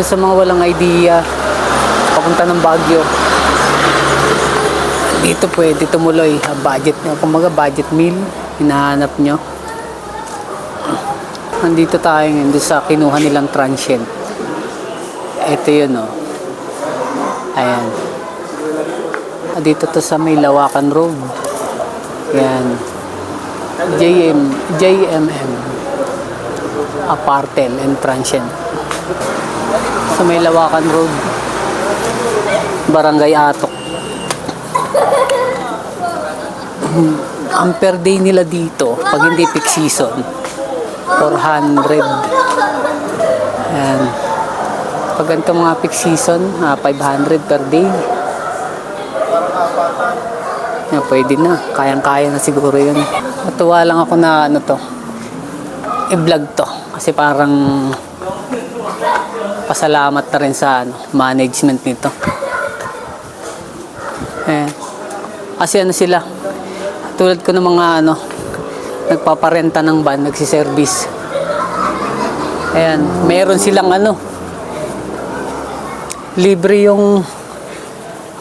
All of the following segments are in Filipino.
Doon sa mga walang idea, papunta ng Baguio. Dito pwede tumuloy. Ah, Budget nyo. Kumaga budget meal. Hinahanap nyo. Nandito tayo ngayon sa kinuha nilang transient. Ito yun oh. Ayan. Dito to sa may Lawakan Road. Yan. JM, JMM. Apartel and Transient. Sa may Lawakan Road. Barangay Atok. Hmm, Ang per day nila dito, pag hindi peak season, 400. Ayan. Pag ganito mga peak season, ah, 500 per day. Yeah, pwede na. Kayang-kaya na siguro yun. Natuwa lang ako na ano to. I-vlog to. Kasi parang pasalamat na rin sa ano, management nito. Eh, kasi ano sila, tulad ko ng mga ano, nagpaparenta ng van, nagsiservice. Ayan, meron silang ano, libre yung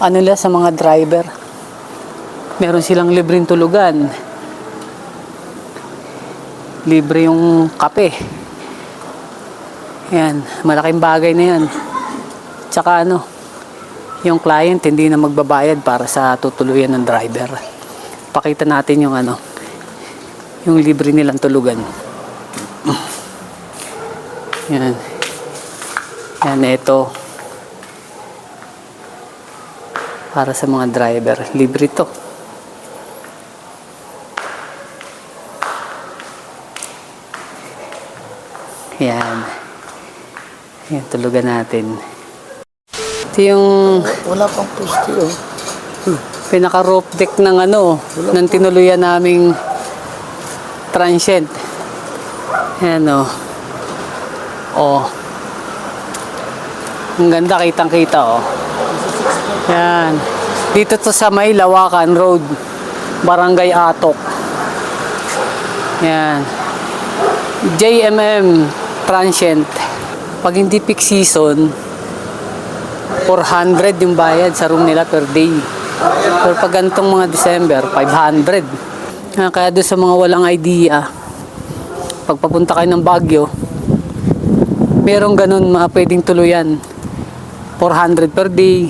ano nila sa mga driver. Meron silang libreng tulugan. Libre yung kape. Yan, malaking bagay na yan. Tsaka ano, yung client hindi na magbabayad para sa tutuluyan ng driver. Pakita natin yung ano, yung libre nilang tulugan. Yan. Yan, ito. Para sa mga driver. Libre to. Yan. Yan, tulugan natin. Ito yung Wala pang pusti oh. pinaka roof deck ng ano, ng tinuluyan naming transient. Yan o. Oh. Ang ganda, kitang kita oh. Yan. Dito to sa may Lawakan Road. Barangay Atok. Yan. JMM Transient. Pag hindi peak season, 400 yung bayad sa room nila per day. Pero pag ganitong mga December, 500. Ah, Kaya doon sa mga walang idea, pag papunta kayo ng Baguio, merong ganun mga pwedeng tuluyan. 400 per day.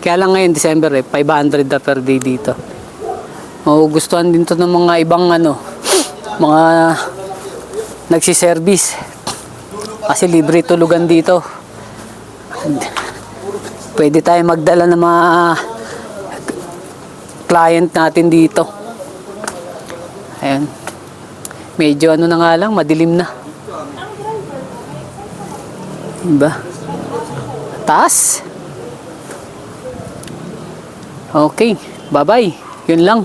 Kaya lang ngayon, December eh, 500 na per day dito. Magugustuhan din to ng mga ibang ano, mga nagsiservice. Kasi libre tulugan dito. Pwede tayo magdala ng mga client natin dito. Ayan. Medyo ano na nga lang, madilim na. Diba? Taas. Okay. Bye-bye. Yun lang.